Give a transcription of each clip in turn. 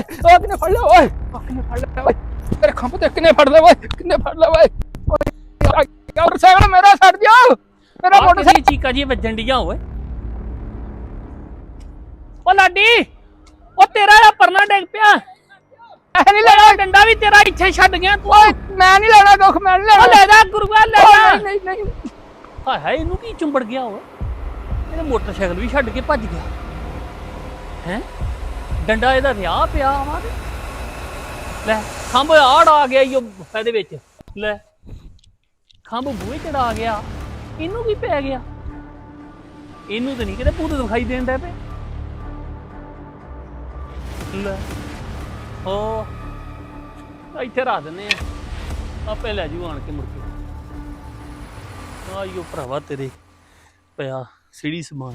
ਓਏ ਕਿਨੇ ਫੜ ਲਿਆ ਓਏ। ਓਏ ਕਿਨੇ ਫੜ ਲਿਆ ਓਏ। ਮੇਰੇ ਖੰਭ ਤੇ ਕਿਨੇ ਫੜ ਲਿਆ ਓਏ। ਕਿਨੇ ਫੜ ਲਿਆ ਓਏ। ਓਏ ਮੋਟਰਸਾਈਕਲ ਮੇਰਾ ਛੱਡ ਦਿਓ ਮੇਰਾ ਆ ਮੋਟਰਸਾਈਕਲ ਕਿਸੇ ਚੀਕਾ ਜੀ ਵੱਜਣ ਡੀਆਂ ਓਏ। ਓ ਲਾਡੀ ਓ ਤੇਰਾ ਆ ਪਰਨਾ ਡਿੱਗ ਪਿਆ। ਨਹੀਂ ਲੈਣਾ। ਡੰਡਾ ਵੀ ਤੇਰਾ ਇੱਥੇ ਛੱਡ ਗਿਆ ਤੂੰ। ਓਏ ਮੈਂ ਨਹੀਂ ਲੈਣਾ ਦੁੱਖ ਮੈਂ ਨਹੀਂ ਓ ਲੈਣਾ ਲੈ ਜਾ ਗੁਰੂਆ ਲੈ ਓਏ, ਜਾ। ਨਹੀਂ ਨਹੀਂ ਨਹੀਂ। ਹਾਏ ਹਾਏ ਇਹਨੂੰ ਕੀ ਚੁੰਬੜ ਗਿਆ ਓਏ। ਇਹਨੇ ਮੋਟਰਸਾਈਕਲ ਵੀ ਛੱਡ ਕੇ ਭੱਜ ਗਿਆ। ਹੈ? ਡੰਡਾ ਇਹਦਾ ਵਿਆਹ ਪਿਆ ਵਾ ਤੇ। ਲੈ, ਖੰਭ ਆੜ ਆ ਗਿਆ ਈ ਇਹਦੇ ਵਿੱਚ। ਲੈ, ਖੰਭ ਬੂਹੇ ਚੜਾ ਗਿਆ। ਇਹਨੂੰ ਕੀ ਪੈ ਗਿਆ? ਇਹਨੂੰ ਤਾਂ ਨਹੀਂ ਕਿਤੇ ਭੂਤ ਦਿਖਾਈ ਦੇਣ ਪਏ ਲੈ ਓ ਇੱਥੇ ਰੱਖ ਦਿੰਨੇ ਆ। ਆਪੇ ਲੈ ਜੂ ਆਣ ਕੇ ਮੁੜ ਕੇ। ਆਇਓ ਭਰਾਵਾ ਤੇਰੇ ਪਿਆ ਸੀੜੀ ਸਮਾਨ।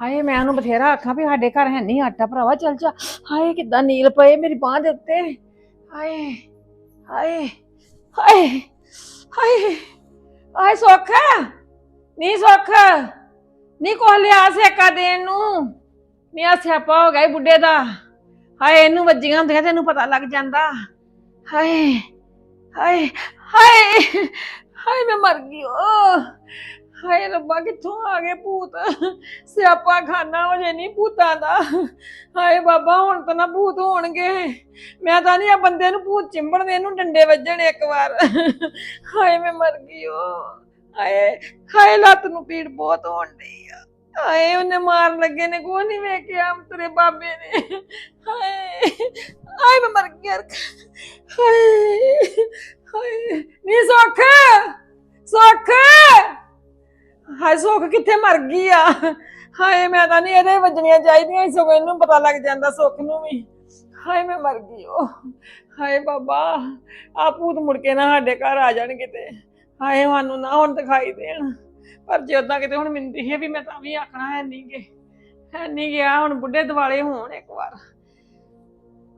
ਹਾਏ, ਮੈਂ ਉਹਨੂੰ ਬਥੇਰਾ ਆਖਾਂ ਵੀ ਸਾਡੇ ਘਰ ਹੈ ਨਹੀਂ ਆਟਾ ਭਰਾਵਾ, ਚੱਲ ਜਾ। ਹਾਏ, ਕਿੱਦਾਂ ਨੀਲ ਪਏ ਮੇਰੀ ਬਾਹ ਦੇ ਉੱਤੇ। ਹਾਏ ਹਾਏ ਹਾਏ ਹਾਏ ਹਾਏ, ਸੁੱਖ। ਨਹੀਂ ਸੁੱਖ। ਨਹੀਂ ਕੋਹ ਲਿਆ ਸੇਕਾ ਦੇਣ ਨੂੰ। ਨਹੀਂ ਆ ਸਿਆਪਾ ਹੋ ਗਿਆ ਈ ਬੁੱਢੇ ਦਾ। ਹਾਏ, ਇਹਨੂੰ ਵੱਜੀਆਂ ਹੁੰਦੀਆਂ ਤੈਨੂੰ ਪਤਾ ਲੱਗ ਜਾਂਦਾ। ਹਾਏ ਹਾਏ ਹਾਏ ਹਾਏ, ਮੈਂ ਮਰ ਗਈ। ਓ ਹਾਏ ਰੱਬਾ, ਕਿੱਥੋਂ ਆ ਗਏ ਭੂਤ? ਸਿਆਪਾ ਖਾਨਾ ਹੋ ਜੇ ਨਹੀਂ ਭੂਤਾਂ ਦਾ। ਹਾਏ ਬਾਬਾ, ਹੁਣ ਤਾਂ ਨਾ ਭੂਤ ਹੋਣਗੇ। ਮੈਂ ਤਾਂ ਨਹੀਂ ਆ ਬੰਦੇ ਨੂੰ ਭੂਤ ਚਿੰਬੜ ਦੇ ਇਹਨੂੰ ਡੰਡੇ ਵੱਜਣ ਇੱਕ ਵਾਰ। ਹਾਏ ਮੈਂ ਮਰ ਗਈ ਓ। ਹਾਏ ਹਾਏ ਲੱਤ ਨੂੰ ਪੀੜ ਬਹੁਤ ਹੋਣ ਡਈ ਆ। ਹਾਏ, ਉਹਨੇ ਮਾਰਨ ਲੱਗੇ ਨੇ ਕੋਈ ਨਹੀਂ ਵੇਖਿਆ ਤੇਰੇ ਬਾਬੇ ਨੇ। ਹਾਏ ਹਾਏ ਮੈਂ ਮਰ ਗਈ ਯਾਰ ਹਾਏ ਹਾਏ ਨੀ ਸੁੱਖ ਸੁੱਖ। ਹਾਏ ਸੁੱਖ ਕਿੱਥੇ ਮਰ ਗਈ ਆ? ਹਾਏ ਮੈਂ ਤਾਂ ਨਹੀਂ ਇਹਦੇ ਵੱਜਣੀਆਂ ਚਾਹੀਦੀਆਂ ਸੀ, ਇਹਨੂੰ ਪਤਾ ਲੱਗ ਜਾਂਦਾ ਸੁੱਖ ਨੂੰ ਵੀ। ਹਾਏ ਮੈਂ ਮਰ ਗਈ ਓ। ਹਾਏ ਬਾਬਾ ਆ ਭੂਤ ਮੁੜ ਕੇ ਨਾ ਸਾਡੇ ਘਰ ਆ ਜਾਣ ਕਿਤੇ। ਹਾਏ ਸਾਨੂੰ ਨਾ ਹੁਣ ਦਿਖਾਈ ਦੇਣ। ਪਰ ਜੇ ਉਦਾਂ ਕਿਤੇ ਹੁਣ ਮੈਨੂੰ ਦਿਖੇ ਵੀ ਮੈਂ ਤਾਂ ਵੀ ਆਖਣਾ ਹੈ ਨਹੀਂ ਗੇ। ਹੈ ਨਹੀਂ ਗਿਆ ਹੁਣ ਬੁੱਢੇ ਦਿਵਾਲੇ ਹੋਣ ਇੱਕ ਵਾਰ।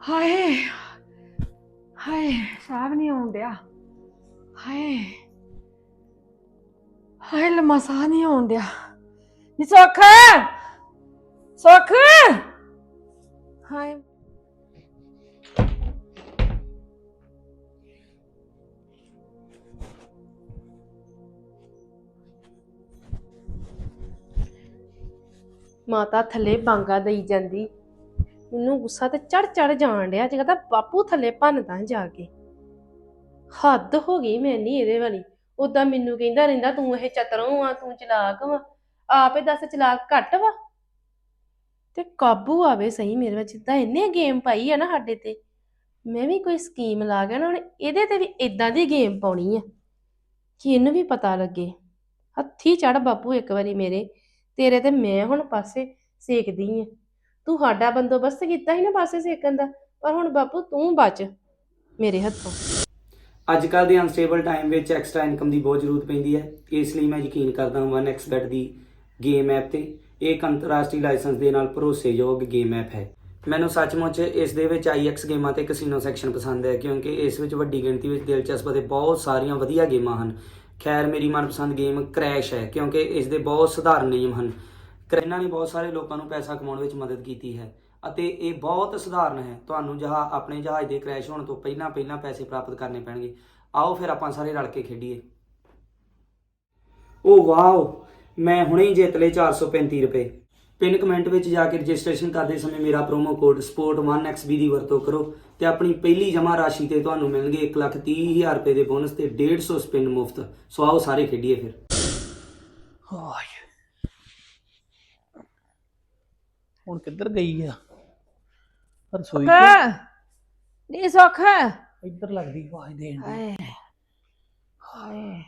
ਹਾਏ ਹਾਏ ਸਾਹ ਵੀ ਨਹੀਂ ਆਉਣ ਡਿਆ। ਹਾਏ। ਹਾਏ ਲੰਮਾ ਸਾਹ ਨਹੀਂ ਆਉਣ ਡਿਆ। ਨੀ ਸੁੱਖ? ਸੁੱਖ? ਹਾਏ। ਮਾਤਾ ਥੱਲੇ ਬਾਂਗਾ ਦਈ ਜਾਂਦੀ। ਮੈਨੂੰ ਗੁੱਸਾ ਤੇ ਚੜ ਚੜ ਜਾਣ ਡਿਆ। ਜਿਹਾ ਤਾਂ ਬਾਪੂ ਥੱਲੇ ਭੰਨਦਾ ਜਾ ਕੇ। ਹੱਦ ਹੋ ਗਈ ਮੈਂ ਨਹੀਂ ਇਹਦੇ ਵਾਲੀ। ਉਦਾਂ ਮੈਨੂੰ ਕਹਿੰਦਾ ਰਹਿੰਦਾ, ਤੂੰ ਇਹ ਚਤਰੋਂ ਆ, ਤੂੰ ਚਲਾਕ ਵਾ। ਆਪੇ ਦੱਸ ਚਲਾਕ ਘੱਟ ਵਾ? ਤੇ ਕਾਬੂ ਆਵੇ ਸਹੀ ਮੇਰੇ ਵਿੱਚ ਜਿੱਦਾਂ ਇਹਨੇ ਗੇਮ ਪਾਈ ਆ ਨਾ ਸਾਡੇ ਤੇ। ਮੈਂ ਵੀ ਕੋਈ ਸਕੀਮ ਲਾ ਕੇ ਨਾ ਹੁਣ ਇਹਦੇ ਤੇ ਵੀ ਇਦਾਂ ਦੀ ਗੇਮ ਪਾਉਣੀ ਆ। ਕਿ ਇਹਨੂੰ ਵੀ ਪਤਾ ਲੱਗੇ। ਹੱਥੀ ਚੜ ਬਾਪੂ ਇੱਕ ਵਾਰੀ ਮੇਰੇ। ਤੇਰੇ ਤੇ ਮੈਂ ਹੁਣ ਪਾਸੇ ਸੇਕਦੀ ਆ। ਤੂੰ ਸਾਡਾ ਬੰਦੋਬਸਤ ਕੀਤਾ ਸੀ ਨਾ ਪਾਸੇ ਸੇਕਣ ਦਾ, ਪਰ ਹੁਣ ਬਾਪੂ ਤੂੰ ਬਚ ਮੇਰੇ ਹੱਥੋਂ। ਅੱਜ ਕੱਲ ਦੇ ਅਨਸਟੇਬਲ ਟਾਈਮ ਵਿੱਚ ਐਕਸਟਰਾ ਇਨਕਮ ਦੀ ਬਹੁਤ ਜ਼ਰੂਰਤ ਪੈਂਦੀ ਹੈ। ਇਸ ਲਈ ਮੈਂ ਯਕੀਨ ਕਰਦਾ ਹਾਂ 1xbet ਦੀ ਗੇਮ ਐਪ ਤੇ ਇਹ ਇੱਕ ਅੰਤਰਰਾਸ਼ਟਰੀ ਲਾਇਸੈਂਸ ਦੇ ਨਾਲ ਭਰੋਸੇਯੋਗ ਗੇਮ ਐਪ ਹੈ। ਮੈਨੂੰ ਸੱਚਮੁੱਚ ਇਸ ਦੇ ਵਿੱਚ IX ਗੇਮਾਂ ਤੇ ਕਸੀਨੋ ਸੈਕਸ਼ਨ ਪਸੰਦ ਹੈ, ਕਿਉਂਕਿ ਇਸ ਵਿੱਚ ਵੱਡੀ ਗਿਣਤੀ ਵਿੱਚ ਦਿਲਚਸਪ ਅਤੇ ਬਹੁਤ ਸਾਰੀਆਂ ਵਧੀਆ ਗੇਮਾਂ ਹਨ। ਖੈਰ, ਮੇਰੀ ਮਨਪਸੰਦ ਗੇਮ ਕ੍ਰੈਸ਼ ਹੈ, ਕਿਉਂਕਿ ਇਸ ਦੇ ਬਹੁਤ ਸਧਾਰਨ ਨਿਯਮ ਹਨ। ਕ੍ਰੈ- ਇਹਨਾਂ ਨੇ ਬਹੁਤ ਸਾਰੇ ਲੋਕਾਂ ਨੂੰ ਪੈਸਾ ਕਮਾਉਣ ਵਿੱਚ ਮਦਦ ਕੀਤੀ ਹੈ। ਅਤੇ ਇਹ ਬਹੁਤ ਸਧਾਰਨ ਹੈ। ਤੁਹਾਨੂੰ ਜਹਾ, ਆਪਣੇ ਜਹਾਜ਼ ਦੇ ਕ੍ਰੈਸ਼ ਹੋਣ ਤੋਂ ਪਹਿਲਾਂ ਪਹਿਲਾਂ ਪੈਸੇ ਪ੍ਰਾਪਤ ਕਰਨੇ ਪੈਣਗੇ। ਆਓ ਫਿਰ ਆਪਾਂ ਸਾਰੇ ਰਲ ਕੇ ਖੇਡੀਏ। ਓ ਵਾਓ, ਮੈਂ ਹੁਣੇ ਹੀ ਜਿੱਤ ਲਏ 435 ਰੁਪਏ। ਪਿੰਨ ਕਮੈਂਟ ਵਿੱਚ ਜਾ ਕੇ ਰਜਿਸਟ੍ਰੇਸ਼ਨ ਕਰਦੇ ਸਮੇਂ ਮੇਰਾ ਪ੍ਰੋਮੋ ਕੋਡ SPORT1XB ਦੀ ਵਰਤੋਂ ਕਰੋ ਤੇ ਆਪਣੀ ਪਹਿਲੀ ਜਮ੍ਹਾਂ ਰਾਸ਼ੀ ਤੇ ਤੁਹਾਨੂੰ ਮਿਲਣਗੇ 130000 ਰੁਪਏ ਦੇ ਬੋਨਸ ਤੇ 150 ਸਪਿਨ ਮੁਫਤ। ਸੋ ਆਓ ਸਾਰੇ ਖੇਡੀਏ ਫਿਰ। ਹੁਣ ਕਿੱਧਰ ਗਈ ਆ? ਰਸੋਈ ਚ ਸੁੱਖ ਨੀ ਸੁੱਖ ਇੱਧਰ ਲੱਗਦੀ ਆਵਾਜ਼ ਦੇਣ ਦੀ ਹਾਏ ਹਾਏ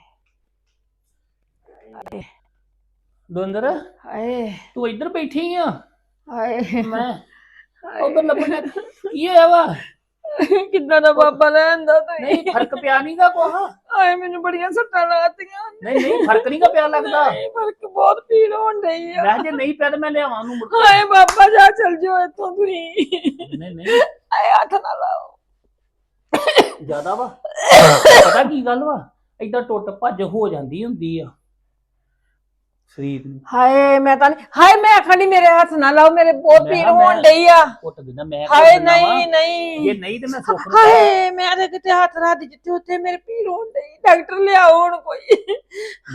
ਹਾਏ ਦਵਿੰਦਰ ਹਾਏ ਤੂੰ ਇੱਧਰ ਬੈਠੀ ਆ ਹਾਏ ਮੈਂ ਉਧਰ ਲੱਭਣਾ ਕੀ ਹੋਇਆ ਵਾ ਕਿੱਦਾਂ ਦਾ ਬਾਬਾ ਲੈਂਦਾ ਤੇ ਨਹੀਂ ਫ਼ਰਕ ਪਿਆ ਨਹੀਂਗਾ ਕੋਹ ਆਏ ਮੈਨੂੰ ਬੜੀਆਂ ਸੱਟਾਂ ਲਾਤੀਆਂ। ਨਹੀਂ ਨਹੀਂ ਫ਼ਰਕ ਨਹੀਂਗਾ ਪਿਆ ਲੱਗਦਾ। ਨਹੀਂ ਫ਼ਰਕ ਬਹੁਤ ਪੀੜ ਹੋਣ ਡਈ ਆ। ਮੈਂ ਜੇ ਨਹੀਂ ਪਿਆ ਤੇ ਮੈਂ ਲਿਆਵਾਂ ਨੂੰ ਮੁੜ ਕੇ। ਹਾਏ ਬਾਬਾ ਜਾ ਚਲ ਜਾਓ ਇੱਥੋਂ ਤੁਸੀਂ। ਨਹੀਂ ਨਹੀਂ। ਆਏ ਹੱਥ ਨਾ ਲਾਓ। ਜ਼ਿਆਦਾ ਵਾ। ਪਤਾ ਕੀ ਗੱਲ ਵਾ? ਏਦਾਂ ਟੁੱਟ ਭੱਜ ਹੋ ਜਾਂਦੀ ਹੁੰਦੀ ਆ। ਸਰੀਰ ਨੂੰ। ਹਾਏ ਮੈਂ ਤਾਂ ਨਹੀਂ ਹਾਏ ਮੈਂ ਆਖਣੀ ਮੇਰੇ ਹੱਥ ਨਾ ਲਾਓ ਮੇਰੇ ਬਹੁਤ ਮੈਂ ਪੀੜ ਕਿਹਾ ਹੋਣ ਮੈਂ- ਡਈ ਆ। ਘੁੱਟ ਦਿੰਦਾ ਮੈਂ ਘੁੱਟ ਹਾਏ ਦਿੰਦਾ ਵਾਂ। ਨਹੀਂ ਨਹੀਂ। ਜੇ ਨਹੀਂ ਤੇ ਮੈਂ ਸੁੱਖ ਨੂੰ ਹਾਏ ਮੈਂ ਤਾਂ ਕਿਤੇ ਹੱਥ ਰੱਖ ਜਿੱਥੇ ਉੱਥੇ ਮੇਰੇ ਪੀੜ ਹੋਣ ਡਈ ਡਾਕਟਰ ਲਿਆਓ ਹੁਣ ਕੋਈ।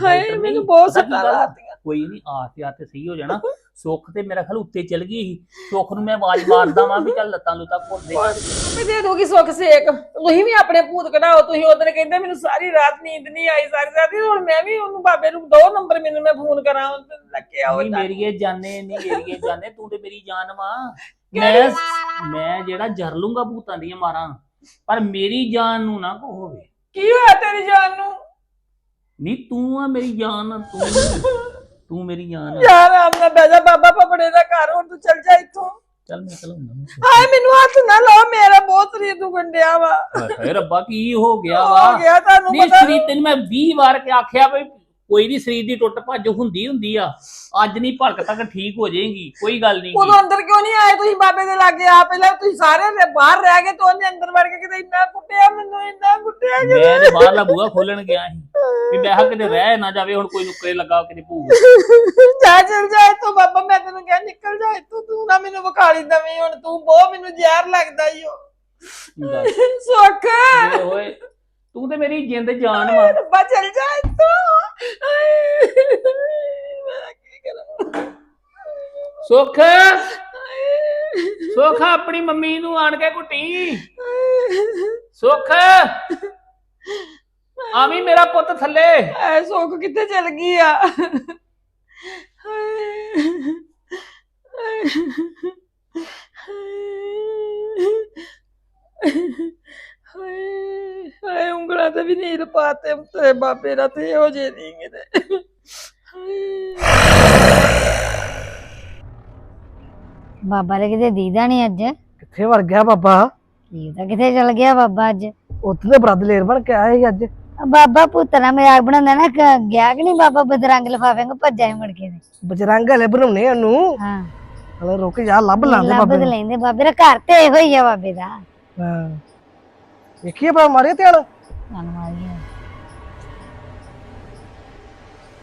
ਹਾਏ ਡਾਕਟਰ ਮੈਨੂੰ ਨਹੀਂ, ਬਹੁਤ ਪਤਾ ਕੀ ਸੱਟਾਂ ਗੱਲ ਆ? ਲਾਤੀਆਂ ਕੋਈ ਨਹੀਂ ਆ ਤੇ ਆ ਤੇ ਸਹੀ ਹੋ ਜਾਣਾ। ਸੁੱਖ ਤੇ ਮੇਰਾ ਖਿਆਲ ਉੱਤੇ ਚਲ ਗਈ ਸੀ। ਸੁੱਖ ਨੂੰ ਮੈਂ ਆਵਾਜ਼ ਮਾਰਦਾ ਵਾਂ ਵੀ ਚੱਲ ਲੱਤਾਂ ਲੁੱਤਾਂ ਘੁੱਟ ਦੇ। ਮੈਂ ਦੇ ਦੂਗੀ ਸੁੱਖ ਸੇਕ। ਤੁਸੀਂ ਵੀ ਆਪਣੇ ਭੂਤ ਕਢਾਓ। ਤੁਸੀਂ ਉਧਰ ਕਹਿੰਦੇ ਮੈਨੂੰ ਸਾਰੀ ਰਾਤ ਨੀਂਦ ਨਹੀਂ ਆਈ ਸਾਰੀ ਰਾਤ ਹੀ ਹੁਣ ਮੈਂ ਵੀ ਉਹਨੂੰ ਬਾਬੇ ਨੂੰ ਦੋ ਨੰਬਰ ਮੈਨੂੰ ਮੈਂ ਫੋਨ ਕਰਾਂ ਉਹ ਤੇ ਲੱਗੇ ਆਓ ਨਹੀਂ ਮੇਰੀਏ ਜਾਨੇ ਨਹੀਂ ਮੇਰੀਏ ਜਾਨੇ ਤੂੰ ਤੇ ਮੇਰੀ ਜਾਨ ਵਾ। ਮੈਂ ਮੈਂ ਜਿਹੜਾ ਜਰ ਲੂੰਗਾ ਭੂਤਾਂ ਦੀਆਂ ਮਾਰਾਂ ਪਰ ਮੇਰੀ ਜਾਨ ਨੂੰ ਨਾ ਕੋ ਹੋਵੇ। ਕੀ ਹੋਇਆ ਤੇਰੀ ਜਾਨ ਨੂੰ? ਨਹੀਂ ਤੂੰ ਆ ਮੇਰੀ ਜਾਨ ਤੂੰ। ਤੂੰ ਮੇਰੀ ਜਾਨ ਆ। ਯਾਰ ਆਮਨਾ ਬੈਜਾ ਬਾਬਾ ਪਪੜੇ ਦਾ ਘਰ ਹੁਣ ਤੂੰ ਚੱਲ ਜਾ ਇੱਥੋਂ। ਚੱਲ ਮੈਂ ਚਲਾਉਂਦਾ ਹਾਏ ਮੈਨੂੰ ਹੱਥ ਨਾ ਲਾਓ ਮੇਰਾ ਬਹੁਤ ਸਰੀਰ ਦੁਖਣ ਡਿਆ ਵਾ। ਹਾਏ ਰੱਬਾ ਕੀ ਹੋ ਗਿਆ ਵਾ? ਹੋ ਗਿਆ ਤੁਹਾਨੂੰ ਨਹੀਂ ਪਤਾ ਸਰੀਰ ਤੈਨੂੰ ਮੈਂ 20 ਵਾਰ ਕਿ ਆਖਿਆ ਵੀ ਕੋਈ ਨਹੀਂ ਸਰੀਰ ਦੀ ਟੁੱਟ ਭੱਜ ਹੁੰਦੀ ਹੁੰਦੀ ਆ ਅੱਜ ਨਹੀਂ ਭਲਕ ਤੱਕ ਠੀਕ ਹੋ ਜਾਏਗੀ ਕੋਈ ਗੱਲ ਨਹੀਂ ਉਦੋਂ ਅੰਦਰ ਕਿਉਂ ਨਹੀਂ ਆਏ ਤੁਸੀਂ ਬਾਬੇ ਦੇ ਲਾਗੇ? ਆ ਪਹਿਲਾਂ ਤੁਸੀਂ ਸਾਰੇ ਬਾਹਰ ਰਹਿ ਗਏ ਤੋਂ ਉਹਨੇ ਅੰਦਰ ਵੜ ਕੇ ਕਿਤੇ ਇੰਨਾ ਕੁੱਟਿਆ ਮੈਨੂੰ ਇੰਨਾ ਕੁੱਟਿਆ ਕਿ ਮੈਂ ਤੇ ਬਾਹਰਲਾ ਬੂਹਾ ਖੋਲਣ ਗਿਆ ਸੀ ਵੀ ਮੈਂ ਕਿਹਾ ਕਿਤੇ ਰਹਿ ਨਾ ਜਾਵੇ ਹੁਣ ਕੋਈ ਨੁਕਰੇ ਲੱਗਾ ਕਿਤੇ ਭੂਤ ਜਾ ਚੱਲ ਜਾ ਇੱਥੋਂ ਬਾਬਾ ਮੈਂ ਤੈਨੂੰ ਕਿਹਾ ਨਿਕਲ ਜਾ ਇੱਥੋਂ ਤੂੰ ਨਾ ਮੈਨੂੰ ਵਿਖਾਲੀ ਦਵੇਂ ਹੁਣ ਤੂੰ ਬਹੁਤ ਮੈਨੂੰ ਜ਼ਹਿਰ ਲੱਗਦਾ ਈ ਓ। ਸੁੱਖ। ਓਏ ਤੂੰ ਤੇ ਮੇਰੀ ਜਿੰਦ ਜਾਨ ਵਾ। ਰੱਬਾ ਚੱਲ ਜਾ ਇੱਥੋਂ। ਹਾਏ, ਮੈਂ ਕੀ ਕਰਾਂ? ਸੁੱਖ? ਸੁੱਖ ਆਪਣੀ ਮੰਮੀ ਨੂੰ ਆਣ ਕੇ ਘੁੱਟੀ ਸੁੱਖ? ਆਵੀਂ ਮੇਰਾ ਪੁੱਤ ਥੱਲੇ। ਐ ਸੁੱਖ ਕਿੱਥੇ ਚਲ ਗਈ ਆ? ਹਾਏ ਹਾਏ ਉਂਗਲਾਂ ਤੇ ਵੀ ਨੀਲ ਪਾਤੇ ਤੇ ਬਾਬੇ ਦਾ ਤੇ ਹੋ ਜੇ ਨਹੀਂ ਕਿਤੇ ਬਾਬਾ ਦੇ ਕਿਤੇ ਦੀਦਾ ਨਹੀਂ ਅੱਜ? ਕਿੱਥੇ ਵੜ ਗਿਆ ਬਾਬਾ? ਤਾਂ ਕਿਤੇ ਚਲ ਗਿਆ ਬਾਬਾ ਅੱਜ? ਉੱਥੇ ਤੇ ਬੜਾ ਦਲੇਰ ਬਣ ਕੇ ਆਇਆ ਸੀ ਅੱਜ। ਬਾਬਾ ਪੁੱਤਰਾ ਮਜ਼ਾਕ ਬਣਾਉਂਦਾ ਨਾ ਕ- ਗਿਆ ਕਿ ਨਹੀਂ ਬਾਬਾ ਬਦਰੰਗ ਲਫਾਫੇ ਨੂੰ ਭੱਜਾ ਹੀ ਮੁੜ ਕੇ ਤੇ। ਬਜਰੰਗ ਹਲੇ ਬਣਾਉਣੇ ਉਹਨੂੰ। ਹਾਂ। ਹਲੇ ਰੁਕ ਜਾ ਲੱਭ ਲਾਂਦੇ ਲੱਭ ਬਾਬੇ ਨੂੰ। ਲੈਂਦੇ ਬਾਬੇ ਦਾ ਘਰ ਤੇ ਇਹੋ ਹੀ ਆ ਬਾਬੇ ਦਾ। ਹਾਂ। ਵੇਖੀਏ ਬਾ ਮਾਰੇ ਧਿਆਨ ਧੰਨਵਾਦ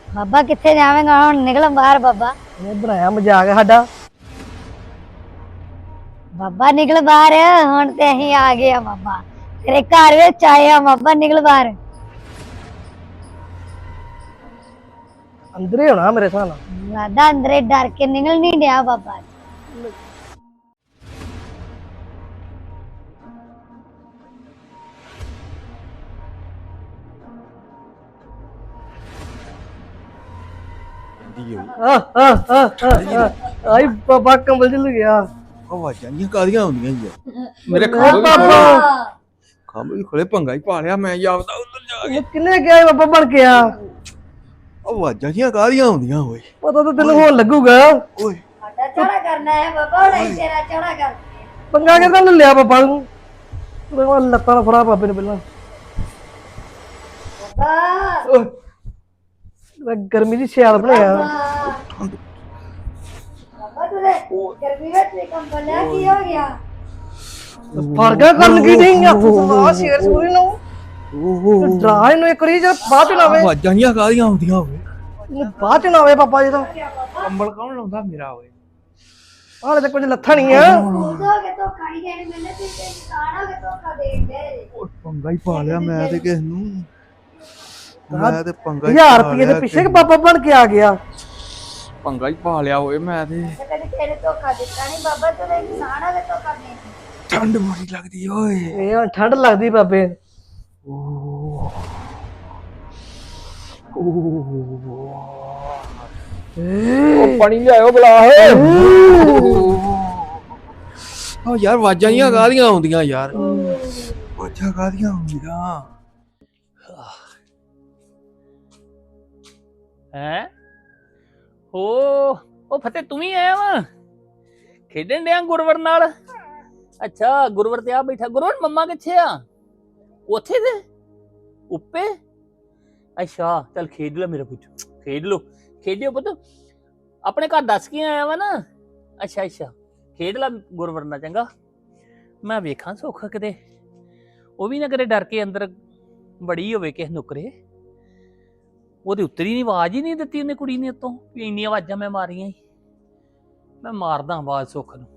ਬਾਬਾ ਕਿੱਥੇ ਜਾਵੇਂਗਾ? ਹੁਣ ਨਿਕਲ ਬਾਹਰ ਬਾਬਾ। ਇਹ ਬਣਾਇਆ ਮਜ਼ਾਕ ਸਾਡਾ। ਬਾਬਾ ਨਿਕਲ ਬਾਹਰ ਹੁਣ ਤੇ ਅਸੀਂ ਆ ਗਏ ਆ ਬਾਬਾ। ਤੇਰੇ ਘਰ ਵਿੱਚ ਆਏ ਆ ਬਾਬਾ ਨਿਕਲ ਬਾਹਰ। ਅੰਦਰੇ ਹੋਣਾ ਮੇਰੇ ਹਿਸਾਬ ਨਾਲ। ਲਾਦਾ ਅੰਦਰੇ ਡਰ ਕੇ ਨਿਕਲ ਨਹੀਂ ਡਿਆ ਬਾਬਾ। ਆ ਆ ਆ ਆ, ਆਈ ਬਾਬਾ ਕੰਬਲ ਚ ਗਿਆ। ਆਵਾਜ਼ਾਂ ਨਹੀਂ ਕਾਦੀਆਂ ਹੁੰਦੀਆਂ ਹੀ ਆ ਮੇਰੇ ਆ ਬਾਬਾ। ਕੰਮ ਵੀ ਖੋਲੇ ਭੰਗਾ ਹੀ ਪਾ ਲਿਆ ਮੈਂ ਜਾਪਦਾ ਉਧਰ ਜਾ ਕੇ। ਇਹ ਕਿੰਨੇ ਗਿਆ ਇਹ ਬਾਬਾ ਬਣ ਕੇ ਆ? ਆਵਾਜ਼ਾਂ ਜੀਆਂ ਕਾਦੀਆਂ ਹੁੰਦੀਆਂ ਓਏ? ਪਤਾ ਤਾਂ ਤੈਨੂੰ ਹੋਣ ਲੱਗੂਗਾ। ਓਏ। ਸਾਡਾ ਚੜਾ ਕਰਨਾ ਹੈ ਬਾਬਾ ਹੁਣ ਤੇਰਾ ਚੜਾ ਕਰ। ਪੰਗਾ ਕਿਦਾਂ ਲਿਆ ਬਾਬਾ ਨੂੰ? ਕੋਲ ਲੱਤਾਂ ਫੜਾ ਬਾਬੇ ਨੂੰ ਪਹਿਲਾਂ। ਬਾਬਾ। ਗਰਮੀ ਦੀ ਸਿਆਲ ਬਣਾਇਆ। ਬਾਬਾ। ਤੁਰੇ ਗਰਮੀ ਵਿੱਚ ਵੀ ਕੰਬਲ ਲਿਆ ਕੀ ਹੋ ਗਿਆ? ਫਰਗਾ ਕਰਨ ਕੀ ਨਹੀਂ ਆ? ਆ ਸ਼ੇਰ ਸੂਰੀ ਨੂੰ। ਡਰਾ ਇਹਨੂੰ ਇੱਕ ਵਾਰੀ ਜਦ ਬਾਅਦ ਚ ਆਵੇ ਆਵਾਜ਼ਾਂ ਜੀਆਂ ਕਾਦੀਆਂ ਹੁੰਦੀਆਂ ਓਏ। ਇਹਨੂੰ ਬਾਅਦ ਚ ਆਵੇ ਪਾਪਾ ਜੀ ਤੋਂ। ਕੰਬਲ ਕੌਣ ਲਾਉਂਦਾ ਮੇਰਾ ਓਏ? ਹਾਲੇ ਤਾਂ ਕੁਝ ਲੱਥਾ ਨਹੀਂ ਆ ਓਏ ਪੰਗਾ ਹੀ ਪਾ ਲਿਆ ਮੈਂ ਤੇ ਕਿਸ ਨੂੰ। ਮੈਂ ਤੇ ਪੰਗਾ ਹੀ 1000 ਪਾ ਰੁਪਏ ਦੇ ਪਿੱਛੇ ਕਿ ਬਾਬਾ ਬਣ ਕੇ ਆ ਗਿਆ? ਪੰਗਾ ਹੀ ਪਾ ਲਿਆ ਓਏ ਮੈਂ ਤੇ। ਕਦੇ ਤੇਰੇ ਧੋਖਾ ਦਿੱਤਾ ਨਹੀਂ ਬਾਬਾ ਤੇਰੇ ਸਾਣਾ ਕੇ ਧੋਖਾ ਦੇ ਠੰਡ ਬੜੀ ਲੱਗਦੀ ਓਏ। ਇਹ ਹੁਣ ਠੰਡ ਲੱਗਦੀ ਬਾਬੇ। ਉਹ ਪਾਣੀ ਲਿਆਇਓ ਬਲਾ ਓਏ ਓ ਯਾਰ ਆਵਾਜ਼ਾਂ ਜੀਆਂ ਕਾਦੀਆਂ ਹੁੰਦੀਆਂ ਯਾਰ? ਆਵਾਜ਼ਾਂ ਕਾਦੀਆਂ ਹੁੰਦੀਆਂ ਹੈ? ਓ ਉਹ ਫਤਿਹ, ਤੂੰ ਵੀ ਆਇਆ ਵਾ? ਖੇਡਣ ਡਿਆ ਗੁਰਵਰ ਨਾਲ? ਅੱਛਾ, ਗੁਰਵਰ ਤੇ ਆ ਬੈਠਾ। ਗੁਰਵਰ ਮੰਮਾ ਕਿੱਥੇ ਆ? ਉੱਥੇ ਤੇ? ਉੱਪੇ? ਅੱਛਾ, ਚੱਲ ਖੇਡ ਲੈ ਮੇਰਾ ਪੁੱਤ। ਖੇਡ ਲੋ ਖੇਡਿਓ ਪੁੱਤ। ਆਪਣੇ ਘਰ ਦੱਸ ਕੇ ਆਇਆ ਵਾ ਨਾ? ਅੱਛਾ ਅੱਛਾ। ਖੇਡ ਲੈ ਗੁਰਵਰ ਨਾਲ, ਚੰਗਾ। ਮੈਂ ਵੇਖਾਂ ਸੁੱਖ ਕਿਤੇ। ਉਹ ਵੀ ਨਾ ਕਰੇ ਡਰ ਕੇ ਅੰਦਰ ਬੜੀ ਹੋਵੇ ਕਿਸ ਨੁਕਰੇ। ਉਹਦੇ ਉੱਤਰ ਹੀ ਨਹੀਂ ਆਵਾਜ਼ ਹੀ ਨਹੀਂ ਦਿੱਤੀ ਉਹਨੇ ਕੁੜੀ ਨੇ ਉਤੋਂ ਵੀ ਇੰਨੀਆਂ ਆਵਾਜ਼ਾਂ ਮੈਂ ਮਾਰੀਆਂ ਈ। ਮੈਂ ਮਾਰਦਾ ਆਵਾਜ਼ ਸੁੱਖ ਨੂੰ।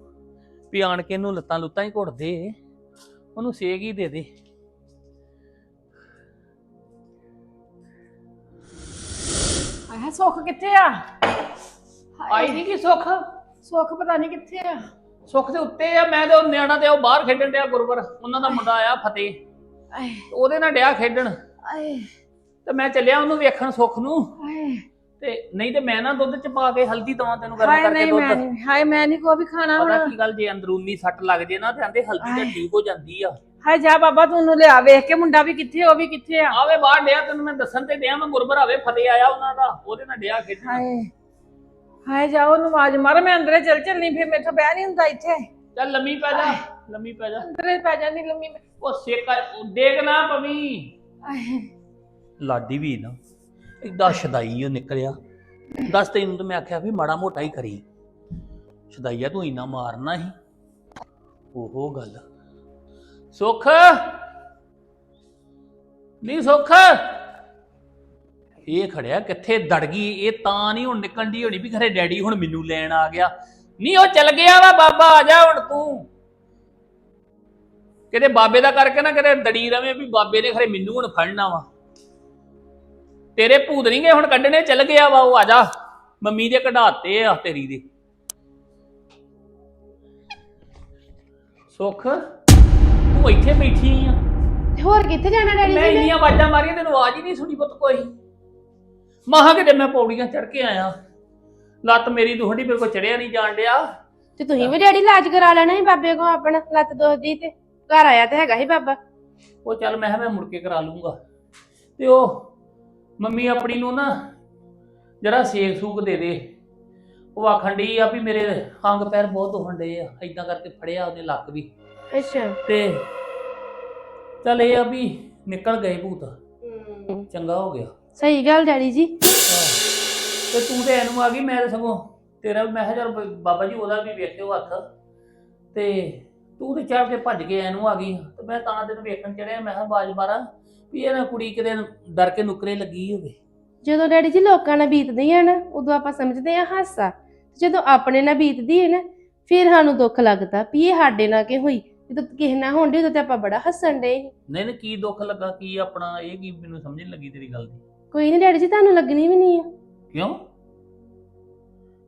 ਵੀ ਆਣ ਕੇ ਇਹਨੂੰ ਲੱਤਾਂ ਲੁੱਤਾਂ ਹੀ ਘੁੱਟ ਦੇ ਉਹਨੂੰ ਸੇਕ ਹੀ ਦੇ ਦੇ। ਆਹ ਸੁੱਖ ਕਿੱਥੇ ਆ? ਆਈ ਨਹੀਂ ਕਿ ਸੁੱਖ। ਸੁੱਖ ਪਤਾ ਨਹੀਂ ਕਿੱਥੇ ਆ। ਸੁੱਖ ਦੇ ਉੱਤੇ ਆ ਮੈਂ ਤੇ ਉਹ ਨਿਆਣਾ ਤੇ ਉਹ ਬਾਹਰ ਖੇਡਣ ਡਿਆ ਗੁਰਵਰ। ਉਹਨਾਂ ਦਾ ਮੁੰਡਾ ਆਇਆ ਫਤਿਹ। ਉਹਦੇ ਨਾਲ ਡਿਆ ਖੇਡਣ। ਆਏ। ਤੇ ਮੈਂ ਚੱਲਿਆ ਉਹਨੂੰ ਵੇਖਣ ਸੁੱਖ ਨੂੰ। ਤੇ ਨਹੀਂ ਤੇ ਮੈਂ ਨਾ ਦੁੱਧ ਚ ਪਾ ਕੇ ਹਲਦੀ ਦਵਾਂ ਤੈਨੂੰ ਗਰਮ ਹਾਏ ਕਰਕੇ ਨਹੀਂ ਮੈਂ ਦੁੱਧ ਨਹੀਂ ਹਾਏ ਮੈਂ ਨਹੀਂ ਕੋਈ ਵੀ ਖਾਣਾ ਪਤਾ ਹੁਣ। ਕੀ ਗੱਲ ਜੇ ਅੰਦਰੂਨੀ ਸੱਟ ਲੱਗ ਜੇ ਨਾ ਤੇ ਆਂਦੇ ਹਲਦੀ ਤਾਂ। ਠੀਕ ਹੋ ਜਾਂਦੀ ਆ। ਹਾਏ ਜਾ ਬਾਬਾ ਤੂੰ ਉਹਨੂੰ ਲਿਆ ਵੇਖ ਕੇ ਮੁੰਡਾ ਵੀ ਕਿੱਥੇ ਉਹ ਵੀ ਕਿੱਥੇ ਆ? ਆਵੇ ਬਾਹਰ ਡਿਆ ਤੈਨੂੰ ਮੈਂ ਦੱਸਣ ਤੇ ਡਿਆ ਮੈਂ ਗੁਰਬਰ ਆਵੇ ਫਤਿਹ ਆਇਆ ਉਹਨਾਂ ਦਾ ਉਹਦੇ ਨਾਲ ਡਿਆ ਖੇਡਣ। ਹਾਏ ਹਾਏ ਜਾ ਉਹਨੂੰ ਆਵਾਜ਼ ਮਾਰ ਮੈਂ ਅੰਦਰੇ ਚੱਲ ਚੱਲਣੀ ਫਿਰ ਮੇਥੋਂ ਬਹਿ ਨਹੀਂ ਹੁੰਦਾ ਇੱਥੇ। ਚੱਲ ਲੰਮੀ ਪੈ ਜਾ ਲੰਮੀ ਪੈ ਜਾ। ਅੰਦਰੇ ਪੈ ਜਾਂਦੀ ਲੰਮੀ ਮੈਂ। ਉਹ ਸੇਕਾ ਦੇਖ ਨਾ ਪਵੀ। ਆਏ ਲਾਡੀ ਵੀ ਨਾ ਇਦਾਂ ਸ਼ਦਾਈ ਉਹ ਨਿਕਲਿਆ। ਦੱਸ ਤੈਨੂੰ ਤਾਂ ਮੈਂ ਆਖਿਆ ਵੀ ਮਾੜਾ ਮੋਟਾ ਹੀ ਕਰੀ। ਸ਼ਦਾਈਆ ਤੂੰ ਇੰਨਾ ਮਾਰਨਾ ਹੀ ਉਹੋ ਗੱਲ। ਸੁੱਖ? ਨਹੀਂ ਸੁੱਖ? ਇਹ ਖੜਿਆ ਕਿੱਥੇ ਦੜ ਗਈ? ਇਹ ਤਾਂ ਨਹੀਂ ਹੁਣ ਨਿਕਲਣ ਦੀ ਹੋਣੀ ਵੀ ਖਰੇ ਡੈਡੀ ਹੁਣ ਮੈਨੂੰ ਲੈਣ ਆ ਗਿਆ। ਨਹੀਂ ਉਹ ਚੱਲ ਗਿਆ ਵਾ ਬਾਬਾ, ਆ ਜਾ ਹੁਣ ਤੂੰ। ਕਿਤੇ ਬਾਬੇ ਦਾ ਕਰਕੇ ਨਾ ਕਿਤੇ ਦੜੀ ਰਵੇਂ ਵੀ ਬਾਬੇ ਨੇ ਖਰੇ ਮੈਨੂੰ ਹੁਣ ਫੜਨਾ ਵਾ। ਤੇਰੇ ਭੂਤ ਨਹੀਂ ਗਏ ਹੁਣ ਕੱਢਣੇ ਚੱਲ ਗਿਆ ਵਾ ਉਹ ਆ ਜਾ। ਮੰਮੀ ਦੇ ਕਢਾਤੇ ਆ ਤੇਰੀ ਦੇ। ਸੁੱਖ ਤੂੰ ਇੱਥੇ ਬੈਠੀ ਆ। ਤੇ ਹੋਰ ਕਿੱਥੇ ਜਾਣਾ ਡੈਡੀ ਮੈਂ ਜੀ ਨੇ? ਇੰਨੀਆਂ ਆਵਾਜ਼ਾਂ ਮਾਰੀਆਂ ਤੈਨੂੰ ਆਵਾਜ਼ ਹੀ ਨਹੀਂ ਸੁਣੀ ਪੁੱਤ ਕੋਈ। ਮਹਾ ਕਿਤੇ ਮੈਂ ਪੌੜੀਆਂ ਚੜ ਕੇ ਆਇਆ। ਲੱਤ ਮੇਰੀ ਦੁਹੜੀ ਮੇਰੇ ਕੋ ਚੜਿਆ ਨਹੀਂ ਜਾਣ ਡਿਆ। ਤੇ ਤੁਸੀਂ ਵੀ ਡੈਡੀ ਇਲਾਜ ਕਰਾ ਲੈਣਾ ਸੀ ਬਾਬੇ ਕੋਲ ਆਪਣਾ ਲੱਤ ਦੁਖਦੀ ਤੇ। ਘਰ ਆਇਆ ਤੇ ਹੈਗਾ ਸੀ ਬਾਬਾ। ਉਹ ਚੱਲ ਮੈਂ ਕਿਹਾ ਮੈਂ ਮੁੜ ਕੇ ਕਰਾ ਲੂੰਗਾ। ਤੇ ਉਹ ਮੰਮੀ ਆਪਣੀ ਨੂੰ ਨਾ ਜਰਾ ਸੇਕ ਸੂਕ ਦੇ ਦੇ। ਉਹ ਆਖਣ ਡਈ ਆ ਵੀ ਮੇਰੇ ਅੰਗ ਪੈਰ ਬਹੁਤ ਦੁਖਣ ਡੇ ਆ ਇਦਾਂ ਕਰਕੇ ਫੜਿਆ ਉਹਨੇ ਲੱਕ ਵੀ। ਅੱਛਾ। ਤੇ ਚੱਲ ਇਹ ਆ ਵੀ ਨਿਕਲ ਗਏ ਭੂਤ। ਚੰਗਾ ਹੋ ਗਿਆ। ਸਹੀ ਗੱਲ ਡੈਡੀ ਜੀ। ਤੇ ਤੂੰ ਤੇ ਇਹਨੂੰ ਆ ਗਈ ਮੈਂ ਤਾਂ ਸਗੋਂ ਤੇਰਾ ਵੀ ਮੈਂ ਕਿਹਾ ਚੱਲ ਬ- ਬਾਬਾ ਜੀ ਉਹਦਾ ਵੀ ਵੇਖਿਓ ਹੱਥ। ਤੇ ਤੂੰ ਤੇ ਚੜ ਕੇ ਭੱਜ ਕੇ ਇਹਨੂੰ ਆ ਗਈ। ਤੇ ਮੈਂ ਤਾਂ ਤੈਨੂੰ ਵੇਖਣ ਚੜਿਆ ਮੈਂ ਕਿਹਾ ਬਾਜ ਮਾਰਾਂ। ਵੀ ਇਹ ਨਾ ਕੁੜੀ ਕਿਤੇ ਡਰ ਕੇ ਨੁਕਰੇ ਲੱਗੀ ਹੋਵੇ। ਜਦੋਂ ਡੈਡੀ ਜੀ ਲੋਕਾਂ ਨਾਲ ਬੀਤਦੀ ਹੈ ਨਾ ਉਦੋਂ ਆਪਾਂ ਸਮਝਦੇ ਆ ਹਾਸਾ। ਜਦੋਂ ਆਪਣੇ ਨਾਲ ਬੀਤਦੀ ਹੈ ਨਾ ਫਿਰ ਸਾਨੂੰ ਦੁੱਖ ਲੱਗਦਾ ਵੀ ਇਹ ਸਾਡੇ ਨਾਲ ਕਿ ਹੋਈ? ਜਦੋਂ ਕਿਸੇ ਨਾਲ ਹੁੰਦੀ ਉਦੋਂ ਤੇ ਆਪਾਂ ਬੜਾ ਹੱਸਣ ਡੇ ਨਹੀਂ ਨਹੀਂ ਕੀ ਦੁੱਖ ਲੱਗਾ ਕੀ ਆਪਣਾ ਇਹ ਕੀ ਮੈਨੂੰ ਸਮਝ ਨਹੀਂ ਲੱਗੀ ਤੇਰੀ ਗੱਲ ਦੀ। ਕੋਈ ਨਹੀਂ ਡੈਡੀ ਜੀ ਤੁਹਾਨੂੰ ਲੱਗਣੀ ਵੀ ਨਹੀਂ ਆ। ਕਿਉਂ?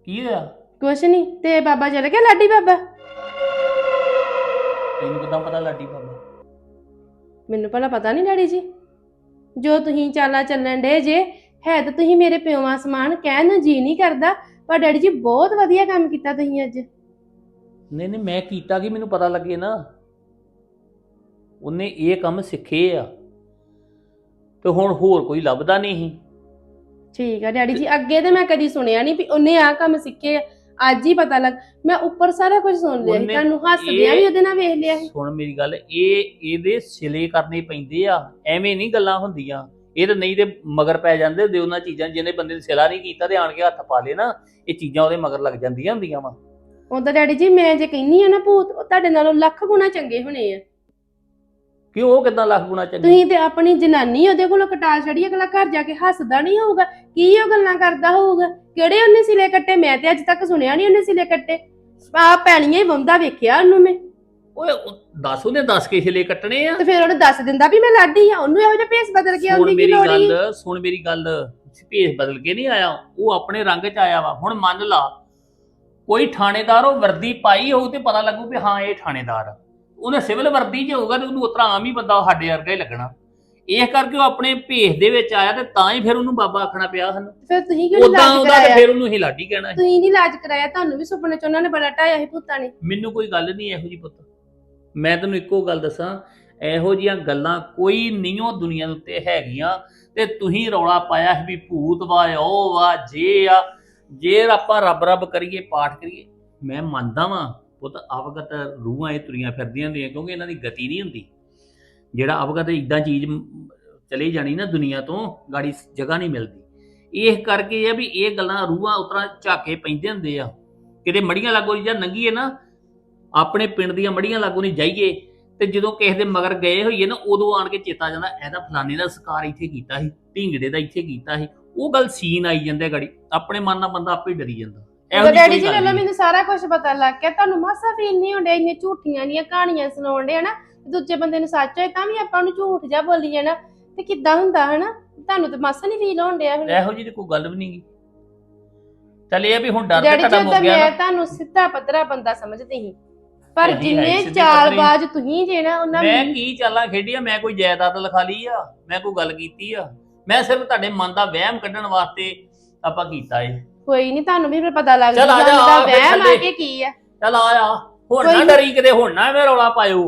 ਕੀ ਹੋਇਆ? ਕੁਛ ਨਹੀਂ ਤੇ ਬਾਬਾ ਚਲ ਗਿਆ ਲਾਡੀ ਬਾਬਾ? ਤੈਨੂੰ ਕਿਦਾਂ ਪਤਾ ਲਾਡੀ ਬਾਬਾ? ਮੈਨੂੰ ਭਲਾ ਪਤਾ ਨਹੀਂ ਡੈਡੀ ਜੀ। ਜੋ ਤੁਸੀਂ ਚਾਲਾ ਚੱਲਣ ਡੇ ਜੇ ਹੈ ਤਾਂ ਤੁਸੀਂ ਮੇਰੇ ਪਿਓਾਂ ਸਮਾਨ ਕਹਿਣ ਨੂੰ ਜੀ ਨਹੀਂ ਕਰਦਾ ਪਰ ਡੈਡੀ ਜੀ ਬਹੁਤ ਵਧੀਆ ਕੰਮ ਕੀਤਾ ਤੁਸੀਂ ਅੱਜ। ਨਹੀਂ ਨਹੀਂ ਮੈਂ ਕੀਤਾ ਕਿ ਮੈਨੂੰ ਪਤਾ ਲੱਗੇ ਨਾ। ਉਹਨੇ ਇਹ ਕੰਮ ਸਿੱਖੇ ਆ। ਤੇ ਹੁਣ ਹੋਰ ਕੋਈ ਲੱਭਦਾ ਨਹੀਂ ਠੀਕ ਆ ਡੈਡੀ ਜੀ ਅੱਗੇ ਤੇ ਮੈਂ ਕਦੀ ਸੁਣਿਆ ਨਹੀਂ ਵੀ ਉਹਨੇ ਆ ਕੰਮ ਸਿੱਖੇ ਆ। ਅੱਜ ਹੀ ਪਤਾ ਲੱਗ ਮੈਂ ਉੱਪਰ ਸਾਰਾ ਕੁਝ ਸੁਣ ਲਿਆ ਸੀ ਉਹਨੇ ਤੁਹਾਨੂੰ ਹੱਸਦਿਆਂ ਇਹ- ਵੀ ਉਹਦੇ ਨਾਲ ਵੇਖ ਲਿਆ ਸੀ। ਸੁਣ ਮੇਰੀ ਗੱਲ ਇਹ ਇਹਦੇ ਸਿਲੇ ਕਰਨੇ ਪੈਂਦੇ ਆ ਐਵੇਂ ਨਹੀਂ ਗੱਲਾਂ ਹੁੰਦੀਆਂ। ਇਹ ਤਾਂ ਨਹੀਂ ਤੇ ਮਗਰ ਪੈ ਜਾਂਦੇ ਹੁੰਦੇ ਉਹਨਾਂ ਚੀਜ਼ਾਂ ਜਿਹਨੇ ਬੰਦੇ ਨੇ ਸਿਲਾ ਨਹੀਂ ਕੀਤਾ ਤੇ ਆਣ ਕੇ ਹੱਥ ਪਾ ਲੇ ਨਾ ਇਹ ਚੀਜ਼ਾਂ ਉਹਦੇ ਮਗਰ ਲੱਗ ਜਾਂਦੀਆਂ ਹੁੰਦੀਆਂ ਵਾ। ਉਹਦਾ ਡੈਡੀ ਜੀ ਮੈਂ ਜੇ ਕਹਿੰਨੀ ਆ ਨਾ ਭੂਤ ਉਹ ਤੁਹਾਡੇ ਨਾਲੋਂ ਲੱਖ ਗੁਣਾ ਚੰਗੇ ਹੋਣੇ ਆ। ਕਿ ਉਹ ਕਿਦਾਂ ਲੱਖ ਗੁਣਾ ਚੰਗੀ? ਤੁਸੀਂ ਤੇ ਆਪਣੀ ਜਨਾਨੀ ਉਹਦੇ ਕੋਲੋਂ ਕਟਾ ਛੜੀ ਅਗਲਾ ਘਰ ਜਾ ਕੇ ਹੱਸਦਾ ਨਹੀਂ ਹੋਊਗਾ। ਕੀ ਉਹ ਗੱਲਾਂ ਕਰਦਾ ਹੋਊਗਾ? ਕਿਹੜੇ ਉਹਨੇ ਸਿਲੇ ਕੱਟੇ? ਮੈਂ ਤੇ ਅੱਜ ਤੱਕ ਸੁਣਿਆ ਨਹੀਂ ਉਹਨੇ ਸਿਲੇ ਕੱਟੇ। ਆ ਪੈਣੀਆਂ ਹੀ ਬੰਦਾ ਵੇਖਿਆ ਉਹਨੂੰ ਮੈਂ। ਓਏ ਉਹ ਦੱਸ ਉਹਨੇ ਦੱਸ ਕੇ ਸਿਲੇ ਕੱਟਣੇ ਆ? ਤੇ ਫਿਰ ਉਹਨੂੰ ਦੱਸ ਦਿੰਦਾ ਵੀ ਮੈਂ ਲਾਡੀ ਆ ਉਹਨੂੰ ਇਹੋ ਜਿਹਾ ਭੇਸ ਬਦਲ ਕੇ ਸੁਣ ਆਉਂਦੀ ਕੀ ਮੇਰੀ ਲੋੜ ਸੀ ਗੱਲ ਸੁਣ ਮੇਰੀ ਗੱਲ। ਭੇਸ ਬਦਲ ਕੇ ਨਹੀਂ ਆਇਆ। ਉਹ ਆਪਣੇ ਰੰਗ 'ਚ ਆਇਆ ਵਾ। ਹੁਣ ਮੰਨ ਲਾ ਕੋਈ ਥਾਣੇਦਾਰ ਉਹ ਵਰਦੀ ਪਾਈ ਹੋਊ ਤੇ ਪਤਾ ਲੱਗੂ ਵੀ ਹਾਂ ਇਹ ਥਾਣੇਦਾਰ ਆ। ਉਹਨੇ ਸਿਵਲ ਵਰਦੀ 'ਚ ਹੋਊਗਾ ਤੇ ਉਹਨੂੰ ਉਤਰਾ ਆਮ ਹੀ ਬੰਦਾ ਸਾਡੇ ਵਰਗਾ ਹੀ ਲੱਗਣਾ। ਇਹ ਕਰਕੇ ਉਹ ਆਪਣੇ ਭੇਸ ਦੇ ਵਿੱਚ ਆਇਆ ਤੇ ਤਾਂ ਹੀ ਫਿਰ ਉਹਨੂੰ ਬਾਬਾ ਆਖਣਾ ਪਿਆ ਹਨ ਫਿਰ ਤੁਸੀਂ ਕਿਉਂ ਨੀ ਉਦਾਂ ਇਲਾਜ ਉਹਦਾ ਤੇ ਕਰਾਇਆ? ਫਿਰ ਉਹਨੂੰ ਹੀ ਲਾਡੀ ਕਹਿਣਾ ਸੀ। ਤੁਸੀਂ ਨਹੀਂ ਇਲਾਜ ਕਰਾਇਆ ਤੁਹਾਨੂੰ ਵੀ ਸੁਪਨੇ ਚ ਉਹਨਾਂ ਨੇ ਬੜਾ ਢਾਇਆ ਸੀ ਭੂਤਾਂ ਨੇ। ਮੈਨੂੰ ਕੋਈ ਗੱਲ ਨਹੀਂ ਇਹੋ ਜੀ ਪੁੱਤ। ਮੈਂ ਤੈਨੂੰ ਇੱਕੋ ਗੱਲ ਦੱਸਾਂ ਇਹੋ ਜੀਆਂ ਗੱਲਾਂ ਕੋਈ ਨਹੀਂਓ ਦੁਨੀਆ ਦੇ ਉੱਤੇ ਹੈਗੀਆਂ ਤੇ ਤੁਸੀਂ ਰੌਲਾ ਪਾਇਆ ਸੀ ਵੀ ਭੂਤ ਵਾ ਉਹ ਵਾ ਜੇ ਆ ਜੇ ਆਪਾਂ ਰੱਬ ਰੱਬ ਕਰੀਏ ਪਾਠ ਕਰੀਏ ਮੈਂ ਮੰਨਦਾ ਵਾਂ। ਉਹ ਤਾਂ ਅਵਗਤ ਰੂਹਾਂ ਇਹ ਤੁਰੀਆਂ ਫਿਰਦੀਆਂ ਹੁੰਦੀਆਂ, ਕਿਉਂਕਿ ਇਹਨਾਂ ਦੀ ਗਤੀ ਨਹੀਂ ਹੁੰਦੀ। ਜਿਹੜਾ ਅਵਗਤ ਇਦਾਂ ਚੀਜ਼ ਮ- ਚਲੀ ਜਾਣੀ ਨਾ ਦੁਨੀਆ ਤੋਂ, ਗਾੜੀ ਜਗ੍ਹਾ ਨਹੀਂ ਮਿਲਦੀ। ਇਹ ਕਰਕੇ ਇਹ ਆ ਵੀ ਇਹ ਗੱਲਾਂ ਰੂਹਾਂ ਉਤਰਾ ਝਾਕੇ ਪੈਂਦੇ ਹੁੰਦੇ ਆ। ਕਿਤੇ ਮੜੀਆਂ ਲੱਗੋ ਜਾਂ ਨੰਗੀਏ ਨਾ, ਆਪਣੇ ਪਿੰਡ ਦੀਆਂ ਮੜੀਆਂ ਲੱਗੋ ਨਹੀਂ ਜਾਈਏ, ਤੇ ਜਦੋਂ ਕਿਸੇ ਦੇ ਮਗਰ ਗਏ ਹੋਈਏ ਨਾ, ਉਦੋਂ ਆਣ ਕੇ ਚੇਤਾ ਜਾਂਦਾ ਇਹਦਾ ਫਲਾਣੇ ਦਾ ਸਕਾਰ ਇੱਥੇ ਕੀਤਾ ਸੀ, ਢਿੰਗੜੇ ਦਾ ਇੱਥੇ ਕੀਤਾ ਸੀ। ਉਹ ਗੱਲ ਸੀਨ ਆਈ ਜਾਂਦੇ ਗਾੜੀ, ਆਪਣੇ ਮਨ ਨਾਲ ਬੰਦਾ ਆਪੇ ਡਰੀ ਜਾਂਦਾ। ਇਹੋ ਉਹ ਜਿਹੀ ਡੈਡੀ ਕੋਈ ਜੀ ਗੱਲ ਲੈ ਲਓ ਨਹੀਂ। ਮੈਨੂੰ ਸਾਰਾ ਕੁਝ ਪਤਾ ਲੱਗ ਗਿਆ। ਤੁਹਾਨੂੰ ਮਾਸਾ ਫੀਲ ਨਹੀਂ ਹੁੰਦਿਆ ਇੰਨੀਆਂ ਝੂਠੀਆਂ ਦੀਆਂ ਕਹਾਣੀਆਂ ਸੁਣਾਉਣ ਦੇ ਹਨਾ ਦੂਜੇ ਬੰਦੇ ਨੂੰ ਸੱਚ ਹੋਏ ਤਾਂ ਵੀ ਆਪਾਂ ਨੂੰ ਝੂਠ ਜਾ ਬੋਲੀ ਜਾਣਾ ਤੇ ਕਿੱਦਾਂ ਹੁੰਦਾ ਹਨਾ? ਤੁਹਾਨੂੰ ਤਾਂ ਮਾਸਾ ਨਹੀਂ ਫੀਲ ਹੋਣ ਡਿਆ ਹੁਣ ਇਹੋ ਜਿਹੀ ਤਾਂ ਕੋਈ ਗੱਲ ਵੀ ਨਹੀਂਗੀ ਚੱਲ ਇਹ ਆ ਵੀ ਹੁਣ ਡਰ ਤੇ ਡੈਡੀ ਜੀ ਤੁਹਾਡਾ ਤਾਂ ਮੁੱਕ ਗਿਆ ਮੈਂ ਨਾ ਤੁਹਾਨੂੰ ਸਿੱਧਾ ਪੱਧਰਾ ਬੰਦਾ ਸਮਝਦੀ ਸੀ। ਪਰ ਇਹ ਹੈ ਜਿੰਨੇ ਸਿੱਧੇ ਚਾਲਬਾਜ਼ ਤੁਸੀਂ ਜੇ ਨਾ ਉਹਨਾਂ ਮੈਂ ਨੂੰ ਕੀ ਚਾਲਾਂ ਖੇਡੀਆਂ? ਮੈਂ ਕੋਈ ਜਾਇਦਾਦ ਲਿਖਾ ਲਈ ਆ? ਮੈਂ ਕੋਈ ਗੱਲ ਕੀਤੀ ਆ? ਮੈਂ ਸਿਰਫ ਤੁਹਾਡੇ ਮਨ ਦਾ ਵਹਿਮ ਕੱਢਣ ਵਾਸਤੇ ਆਪਾਂ ਕੀਤਾ ਏ। ਕੋਈ ਨਹੀਂ ਤੁਹਾਨੂੰ ਵੀ ਫਿਰ ਪਤਾ ਲੱਗ ਚੱਲ ਆ ਜਾ, ਜਾਂਦਾ ਆ ਫਿਰ ਵਹਿਮ ਆ ਥੱਲੇ। ਕੇ ਕੀ ਆ। ਚੱਲ ਆ ਆ ਹੁਣ ਕੋਈ ਨਾ ਨੀ। ਡਰੀ ਕਿਤੇ ਹੁਣ ਨਾ ਐਵੇਂ ਰੌਲਾ ਪਾਇਓ।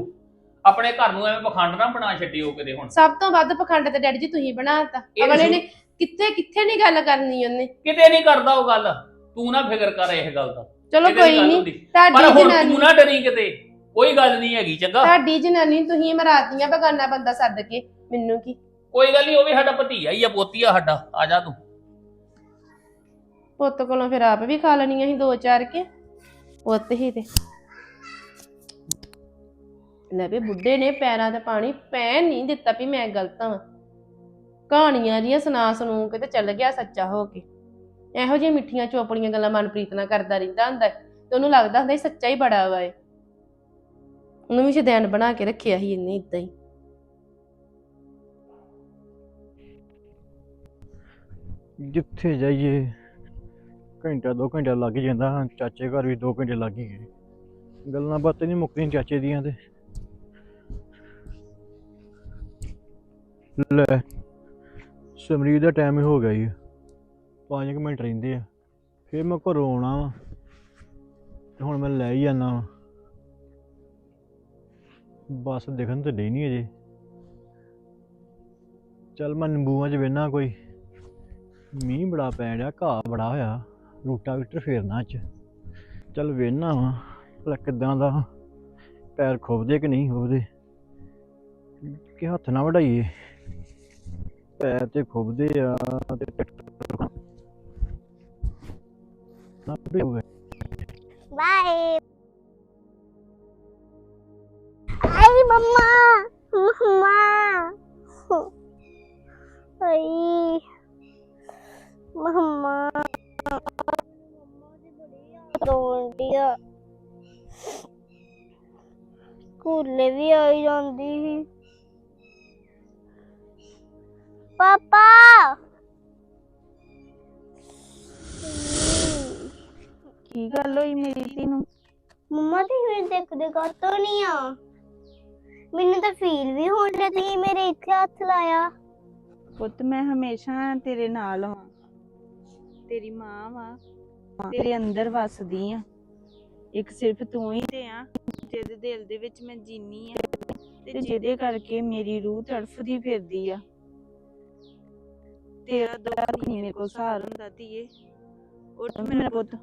ਆਪਣੇ ਘਰ ਨੂੰ ਐਵੇਂ ਪਖੰਡ ਨਾ ਬਣਾ ਛੱਡਿਓ ਕਿਤੇ ਹੁਣ। ਸਭ ਤੋਂ ਵੱਧ ਪਖੰਡ ਤੇ ਡੈਡੀ ਜੀ ਤੁਸੀਂ ਬਣਾਤਾ। ਇਹ ਅਗਲੇ ਨੇ ਕਿੱਥੇ ਕਿੱਥੇ ਨਹੀਂ ਗੱਲ ਕਰਨੀ ਉਹਨੇ? ਕਿਤੇ ਨਹੀਂ ਕਰਦਾ ਉਹ ਗੱਲ। ਤੂੰ ਨਾ ਫਿਕਰ ਕਰ ਇਹ ਗੱਲ ਦਾ। ਚਲੋ ਕੋਈ ਗੱਲ ਨਹੀਂ ਹੁੰਦੀ। ਪਰ ਤੁਹਾਡੀ ਹੁਣ ਜਨਾਨੀ ਤੂੰ ਨਾ ਡਰੀ ਕਿਤੇ। ਕੋਈ ਗੱਲ ਨਹੀਂ ਹੈਗੀ ਚੰਗਾ। ਤੁਹਾਡੀ ਜਨਾਨੀ ਤੁਸੀਂ ਮਰਾਤੀਆਂ ਬਗਾਨਾ ਬੰਦਾ ਸੱਦ ਕੇ। ਮੈਨੂੰ ਕੀ? ਕੋਈ ਗੱਲ ਨਹੀਂ ਉਹ ਵੀ ਸਾਡਾ ਭਤੀਆ ਹੀ ਆ ਪੋਤੀ ਆ ਸਾਡਾ। ਆ ਜਾ ਤੂੰ। ਪੁੱਤ ਕੋਲੋਂ ਫਿਰ ਆਪ ਵੀ ਖਾ ਲੈਣੀਆਂ ਸੀ ਦੋ ਚਾਰ ਕੇ, ਪੁੱਤ ਹੀ ਤੇ। ਲੈ ਵੀ ਬੁੱਢੇ ਨੇ ਪੈਰਾਂ ਤੇ ਪਾਣੀ ਪੈਣ ਨਹੀਂ ਦਿੱਤਾ ਵੀ ਮੈਂ ਗਲਤ ਹਾਂ। ਕਹਾਣੀਆਂ ਜੀਆਂ ਸੁਣਾ ਸੁਣੂ ਕੇ ਤੇ ਚੱਲ ਗਿਆ ਸੱਚਾ ਹੋ ਕੇ। ਇਹੋ ਜਿਹੀਆਂ ਮਿੱਠੀਆਂ ਚੋਪੜੀਆਂ ਗੱਲਾਂ ਮਨਪ੍ਰੀਤ ਨਾਲ ਕਰਦਾ ਰਹਿੰਦਾ ਹੁੰਦਾ ਤੇ ਉਹਨੂੰ ਲੱਗਦਾ ਹੁੰਦਾ ਸੀ ਸੱਚਾ ਹੀ ਬੜਾ ਵਾ ਏ ਉਹਨੂੰ ਵੀ ਸ਼ਦੈਨ ਬਣਾ ਕੇ ਰੱਖਿਆ ਸੀ ਇਹਨੇ ਇਦਾਂ ਹੀ। ਜਿੱਥੇ ਜਾਈਏ ਘੰਟਾ, ਦੋ ਘੰਟਾ ਲੱਗ ਹੀ ਜਾਂਦਾ। ਚਾਚੇ ਘਰ ਵੀ ਦੋ ਘੰਟੇ ਲੱਗ ਹੀ ਗਏ। ਗੱਲਾਂ ਬਾਤਾਂ ਨਹੀਂ ਮੁੱਕਦੀਆਂ ਚਾਚੇ ਦੀਆਂ ਤੇ। ਲੈ, ਸਮਰੀਤ ਦਾ ਟਾਈਮ ਹੀ ਹੋ ਗਿਆ ਜੀ। 5 ਮਿੰਟ ਰਹਿੰਦੇ ਆ। ਫਿਰ ਮੈਂ ਘਰੋਂ ਆਉਣਾ ਵਾ। ਤੇ ਹੁਣ ਮੈਂ ਲੈ ਹੀ ਜਾਣਾ ਵਾ। ਬੱਸ ਦਿਖਣ ਤੇ ਡਈ ਨਹੀਂ ਅਜੇ। ਚੱਲ ਮੈਂ ਨਿੰਬੂਆਂ 'ਚ ਵੇਨਾ ਕੋਈ। ਮੀਂਹ ਬੜਾ ਪੈ ਡਿਆ, ਘਾਹ ਬੜਾ ਹੋਇਆ। ਰੂਟਾਵੀਟਰ ਫੇਰਨਾ ਅੱਜ। ਚੱਲ ਵੇਖਣਾ ਵਾ, ਭਲਾ ਕਿਦਾਂ ਦਾ ਪੈਰ ਖੋਬਦੇ ਕਿ ਨਹੀਂ ਖੋਬਦੇ ਕਿ ਹੱਥ ਨਾ ਵਢਾਈਏ। ਪੈਰ ਤੇ ਖੋਬਦੇ ਆ ਤੇ ਟਰੈਕਟਰ ਨਾ ਵਢਾਈਏ। ਬਾਏ ਸਕੂਲੇ ਵੀ ਆਈ ਜਾਂਦੀ ਸੀ। ਪਾਪਾ! ਕੀ ਗੱਲ ਹੋਈ ਮੇਰੀ ਧੀ ਨੂੰ? ਮੰਮਾ ਤੇ ਮੈਨੂੰ ਦੇਖਦੇ ਕਾਤੋਂ ਨਹੀਂ ਆ? ਮੈਨੂੰ ਤਾਂ ਫੀਲ ਵੀ ਹੋਣ ਡਿਆ ਤੁਸੀਂ ਮੇਰੇ ਇੱਥੇ ਹੱਥ ਲਾਇਆ। ਪੁੱਤ ਮੈਂ ਹਮੇਸ਼ਾ ਤੇਰੇ ਨਾਲ ਹਾਂ। ਤੇਰੀ ਮਾਂ ਵਾਂ ਤੇਰੇ ਅੰਦਰ ਵਸਦੀ ਆ। ਇੱਕ ਸਿਰਫ ਤੂੰ ਹੀ ਤੇ ਆ। ਜਿਹਦੇ ਦਿਲ ਦੇ ਵਿੱਚ ਮੈਂ ਜੀਨੀ ਆ ਤੇ ਜਿਹਦੇ ਕਰਕੇ ਮੇਰੀ ਰੂਹ ਤੜਫਦੀ ਫਿਰਦੀ ਆ। ਤੇਰਾ ਦੁੱਖ ਨਹੀਂ ਮੇਰੇ ਕੋਲ ਸਹਾਰ ਹੁੰਦਾ ਧੀਏ। ਉੱਠ ਮੇਰਾ ਪੁੱਤ।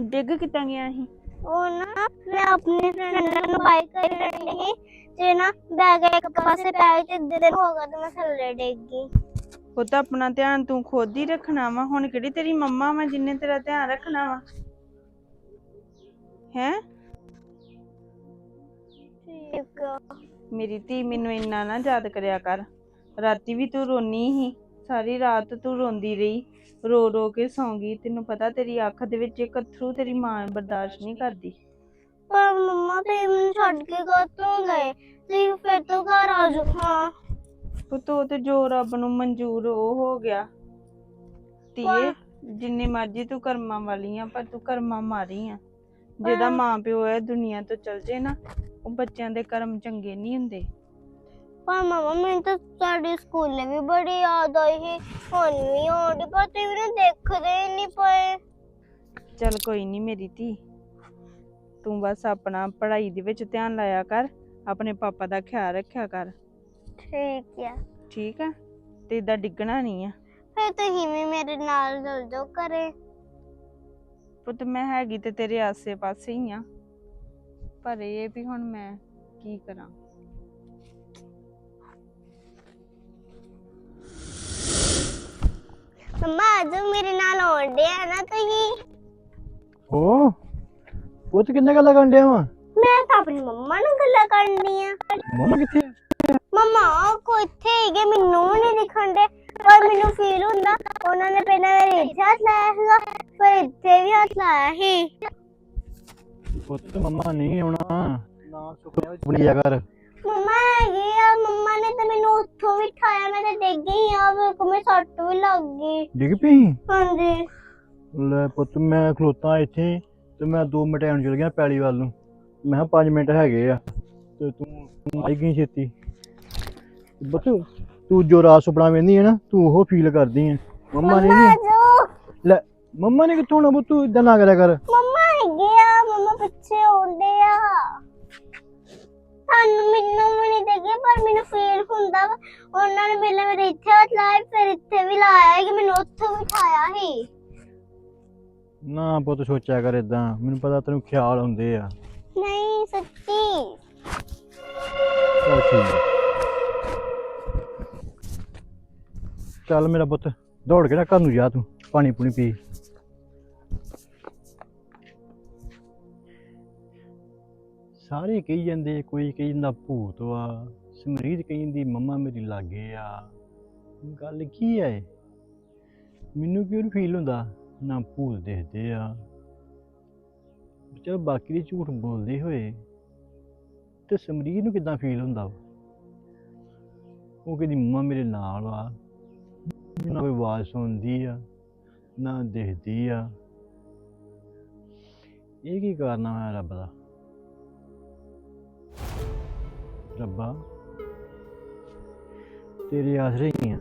ਡਿੱਗ ਕਿੱਦਾਂ ਗਿਆ ਸੀ? ਉਹ ਨਾ ਮੈਂ ਆਪਣੇ ਫਰੈਂਡ ਨੂੰ ਬਾਈ ਕਰ ਰਹੀ ਸੀ ਤੇ ਨਾ ਬੈਗ ਇੱਕ ਪਾਸੇ ਪੈ ਗਈ ਤੇ ਦਿਨ ਹੋ ਗਿਆ ਤੇ ਮੈਂ ਥੱਲੇ ਡਿੱਗ ਗਈ। ਪੁੱਤ ਆਪਣਾ ਧਿਆਨ ਤੂੰ ਖੁਦ ਹੀ ਰੱਖਣਾ ਵਾ। ਹੁਣ ਕਿਹੜੀ ਤੇਰੀ ਮੰਮਾ ਵਾ ਜਿੰਨੇ ਤੇਰਾ ਧਿਆਨ ਰੱਖਣਾ ਵਾ? ਹੈ? ਠੀਕ ਆ। ਮੇਰੀ ਧੀ ਮੈਨੂੰ ਇੰਨਾ ਨਾ ਯਾਦ ਕਰਿਆ ਕਰ। ਰਾਤੀ ਵੀ ਤੂੰ ਰੋਨੀ ਸੀ। ਸਾਰੀ ਰਾਤ ਤੂੰ ਰੋਂਦੀ ਰਹੀ। ਰੋ ਰੋ ਕੇ ਸੌਂ ਗਈ। ਤੈਨੂੰ ਪਤਾ ਤੇਰੀ ਅੱਖ ਦੇ ਵਿੱਚ ਇੱਕ ਅਥਰੂ ਤੇਰੀ ਮਾਂ ਬਰਦਾਸ਼ਤ ਨਹੀਂ ਕਰਦੀ। ਪਰ ਮੰਮਾ ਤੇ ਮੈਨੂੰ ਛੱਡ ਕੇ ਕਾਤੋਂ ਗਏ? ਤੁਸੀਂ ਫਿਰ ਤੋਂ ਘਰ ਆ ਜਾਓ। ਹਾਂ। ਪੁੱਤ ਉਹ ਤੇ ਜੋ ਰੱਬ ਨੂੰ ਮਨਜ਼ੂਰ ਉਹ ਹੋ ਗਿਆ। ਧੀਏ ਜਿੰਨੀ ਮਰਜ਼ੀ ਤੂੰ ਕਰਮਾਂ ਵਾਲੀ ਆ ਪਰ ਤੂੰ ਕਰਮਾਂ ਮਾਰੀ ਆ ਜਿਹਦਾ। ਮਾਂ ਪਿਓ ਹੈ ਦੁਨੀਆ ਤੋਂ ਚਲ ਜੇ ਨਾ ਉਹ ਬੱਚਿਆਂ ਦੇ ਕਰਮ ਚੰਗੇ ਨਹੀਂ ਹੁੰਦੇ। ਪਰ ਮਮਾ ਮੈਨੂੰ ਤਾਂ ਸਾਡੇ ਸਕੂਲੇ ਵੀ ਬੜੀ ਯਾਦ ਆਈ ਸੀ ਹੁਣ ਵੀ ਆਉਂਦੀ ਪਰ ਤੁਸੀਂ ਮੈਨੂੰ ਦੇਖਦੇ ਹੀ ਨਹੀਂ ਪਏ। ਚੱਲ ਕੋਈ ਨਹੀਂ ਮੇਰੀ ਧੀ ਤੂੰ ਬਸ ਆਪਣਾ ਪੜ੍ਹਾਈ ਦੇ ਵਿੱਚ ਧਿਆਨ ਲਾਇਆ ਕਰ ਆਪਣੇ ਪਾਪਾ ਦਾ ਖਿਆਲ ਰੱਖਿਆ ਕਰ। ਠੀਕ ਆ। ਠੀਕ ਆ? ਤੇ ਇਦਾਂ ਡਿੱਗਣਾ ਨਹੀਂ ਆ। ਫਿਰ ਤੁਸੀਂ ਵੀ ਮੇਰੇ ਨਾਲ ਚੱਲ ਜਾਓ ਘਰੇ। ਪੁੱਤ ਮੈਂ ਹੈਗੀ ਤੇ ਤੇਰੇ ਆਸੇ-ਪਾਸੇ ਹੀ ਆ। ਪਰ ਇਹ ਵੀ ਹੁਣ ਮੈਂ ਕੀ ਕਰਾਂ? ਮੰਮਾ ਅੱਜ ਮੇਰੇ ਨਾਲ ਆਉਂਦੇ ਆ ਨਾ ਤੁਸੀਂ? ਓ ਉਹ ਤੇ ਕਿੰਨੇ ਗੱਲਾਂ ਕਰਨ ਡਿਆ ਵਾ? ਮੈਂ ਤਾਂ ਆਪਣੀ ਮੰਮਾ ਨਾਲ ਗੱਲਾਂ ਕਰਨੀ ਆ। ਮੰਮਾ ਕਿੱਥੇ? ਆ? ਮੰਮਾ ਉਹ ਕੋ ਇੱਥੇ ਹੈਗੇ ਮੈਨੂੰ ਨਹੀਂ ਦਿਖਣ ਦੇ ਪਰ ਮੈਨੂੰ ਫੀਲ ਹੁੰਦਾ ਉਹਨਾਂ ਨੇ ਪਹਿਲਾਂ ਮੇਰੇ ਇੱਥੇ ਹੱਥ ਲਾਇਆ ਸੀਗਾ ਫਿਰ ਇੱਥੇ ਵੀ ਹੱਥ ਲਾਇਆ ਸੀ। ਪੁੱਤ ਮੰਮਾ ਨਹੀਂ ਆਉਣਾ। ਨਾ ਸੁਪਨੇ ਵਿੱਚ ਬਣੀ ਜਾ ਕਰ ਮੰਮਾ ਹੈਗੇ ਆ ਮੰਮਾ ਨੇ ਤਾਂ ਮੈਨੂੰ ਉੱਥੋਂ ਵੀ ਠਾਇਆ ਮੈਂ ਤਾਂ ਡਿੱਗ ਗਈ ਆ ਮੇਰੇ ਕੋ ਮੈਂ ਸੱਟ ਵੀ ਲੱਗ ਗਈ। ਡਿੱਗ ਪਈ? ਹਾਂਜੀ। ਲੈ ਪੁੱਤ ਮੈਂ ਖਲੋਤਾ ਇੱਥੇ ਤੇ ਮੈਂ 2 ਮਿੰਟ ਆਉਣ ਚਲ ਗਿਆ ਪੈਲੀ ਵੱਲ ਨੂੰ। ਮੈਂ 5 ਮਿੰਟ ਹੈਗੇ ਆ ਤੇ ਤੂੰ ਤੂੰ ਆਈ ਗਈ ਛੇਤੀ। ਬੱਤ ਤੂੰ ਜੋ ਰਾਤ ਸੁਪਨਾ ਵੇਂਦੀ ਹੈ ਨਾ ਤੂੰ ਉਹ ਫੀਲ ਕਰਦੀ ਹੈ ਮੰਮਾ ਨੇ ਨਹੀਂ। ਲੈ ਮੰਮਾ ਨੇ ਕਿੱਥੋਂ ਆਉਣਾ ਪੁੱਤ? ਤੂੰ ਇਦਾਂ ਨਾ ਕਰਿਆ ਕਰ। ਮੰਮਾ ਹੈਗੇ ਆ ਮੰਮਾ ਪਿੱਛੇ ਆਉਂਦੇ ਆ। ਸਾਨੂੰ ਮੈਨੂੰ ਵੀ ਨਹੀਂ ਦੇਖੇ ਪਰ ਮੈਨੂੰ ਫੀਲ ਹੁੰਦਾ ਵਾ। ਉਹਨਾਂ ਨੇ ਪਹਿਲਾਂ ਮੇਰੇ ਇੱਥੇ ਹੱਥ ਲਾਇਆ ਫਿਰ ਇੱਥੇ ਵੀ ਲਾਇਆ ਕਿ ਮੈਨੂੰ ਉੱਥੋਂ ਵੀ ਠਾਇਆ ਸੀ। ਨਾ ਪੁੱਤ ਸੋਚਿਆ ਕਰ ਇਦਾਂ ਮੈਨੂੰ ਪਤਾ ਤੈਨੂੰ ਖਿਆਲ ਹੁੰਦੇ ਆ। ਨਹੀਂ ਸੱਚੀ। ਚੱਲ ਠੀਕ ਹੈ ਚੱਲ ਮੇਰਾ ਪੁੱਤ ਦੌੜ ਕੇ ਨਾ ਘਰ ਨੂੰ ਜਾ ਤੂੰ ਪਾਣੀ ਪੂਣੀ ਪੀ। ਸਾਰੇ ਕਹੀ ਜਾਂਦੇ ਕੋਈ ਕਹੀ ਜਾਂਦਾ ਭੂਤ ਆ ਸਮਰੀਤ ਕਹੀ ਜਾਂਦੀ, ਮੰਮਾ ਮੇਰੀ ਲਾਗੇ ਆ। ਗੱਲ ਕੀ ਹੈ ਮੈਨੂੰ ਕਿਉਂ ਫੀਲ ਹੁੰਦਾ, ਨਾ ਭੂਤ ਦੇਖਦੇ ਆ। ਚਲ ਬਾਕੀ ਦੇ ਝੂਠ ਬੋਲਦੇ ਹੋਏ, ਤੇ ਸਮਰੀਰ ਨੂੰ ਕਿਦਾਂ ਫੀਲ ਹੁੰਦਾ ਵਾ? ਉਹ ਕਹਿੰਦੀ, ਮੰਮਾ ਮੇਰੇ ਨਾਲ ਆ। ਨਾ ਕੋਈ ਆਵਾਜ਼ ਸੁਣਦੀ ਆ, ਨਾ ਦੇਖਦੀ ਆ। ਇਹ ਕੀ ਕਰਨਾ ਹੈ ਰੱਬ ਦਾ? ਰੱਬਾ ਤੇਰੇ ਆਸਰੇ ਹੀ ਆ।